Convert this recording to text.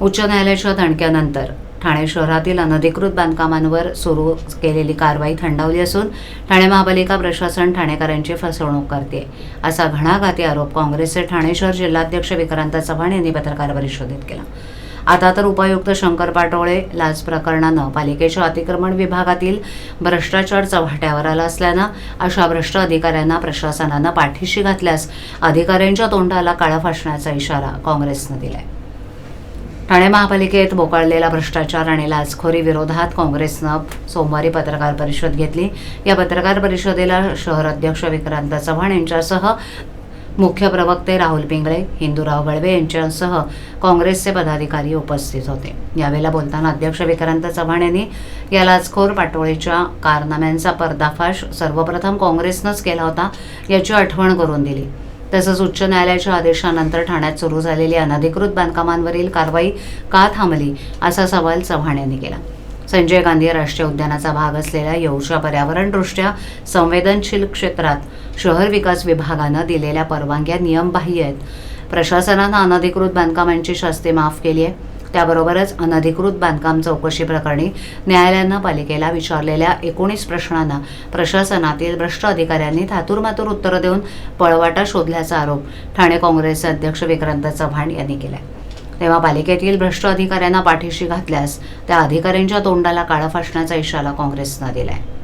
उच्च न्यायालयाच्या दणक्यानंतर ठाणे शहरातील अनधिकृत बांधकामांवर सुरू केलेली कारवाई थंडावली असून ठाणे महापालिका प्रशासन ठाणेकरांची फसवणूक करते असा घणाघाती आरोप काँग्रेसचे ठाणे शहर जिल्हाध्यक्ष विक्रांत चव्हाण यांनी पत्रकार परिषदेत केला. आता तर उपायुक्त शंकर पाटोळे लाच प्रकरणानं पालिकेच्या अतिक्रमण विभागातील भ्रष्टाचार चव्हाट्यावर आला असल्यानं अशा भ्रष्ट अधिकाऱ्यांना प्रशासनानं पाठीशी घातल्यास अधिकाऱ्यांच्या तोंडाला काळा फासण्याचा इशारा काँग्रेसनं दिलाय. ठाणे महापालिकेत बोकाळलेला भ्रष्टाचार आणि लाचखोरी विरोधात काँग्रेसनं सोमवारी पत्रकार परिषद घेतली. या पत्रकार परिषदेला शहर अध्यक्ष विक्रांत चव्हाण यांच्यासह मुख्य प्रवक्ते राहुल पिंगळे हिंदूराव गळवे यांच्यासह काँग्रेसचे पदाधिकारी उपस्थित होते. यावेळेला बोलताना अध्यक्ष विक्रांत चव्हाण यांनी या लाचखोर पाटोळीच्या कारनाम्यांचा पर्दाफाश सर्वप्रथम काँग्रेसनंच केला होता याची आठवण करून दिली. तसंच उच्च न्यायालयाच्या आदेशानंतर ठाण्यात सुरू झालेली अनधिकृत बांधकामांवरील कारवाई का थांबली असा सवाल चव्हाण यांनी केला. संजय गांधी राष्ट्रीय उद्यानाचा भाग असलेल्या येऊच्या पर्यावरणदृष्ट्या संवेदनशील क्षेत्रात शहर विकास विभागानं दिलेल्या परवानग्या नियमबाह्य आहेत. प्रशासनानं अनधिकृत बांधकामांची शास्ती माफ केली आहे. त्याबरोबरच अनधिकृत बांधकाम चौकशी प्रकरणी न्यायालयानं पालिकेला विचारलेल्या एकोणीस प्रश्नांना प्रशासनातील भ्रष्ट अधिकाऱ्यांनी थातूरमातूर उत्तरं देऊन पळवाटा शोधल्याचा आरोप ठाणे काँग्रेसचे अध्यक्ष विक्रांत चव्हाण यांनी केलाय. तेव्हा पालिकेतील भ्रष्ट अधिकाऱ्यांना पाठीशी घातल्यास त्या अधिकाऱ्यांच्या तोंडाला काळा फासण्याचा इशारा काँग्रेसनं दिलाय.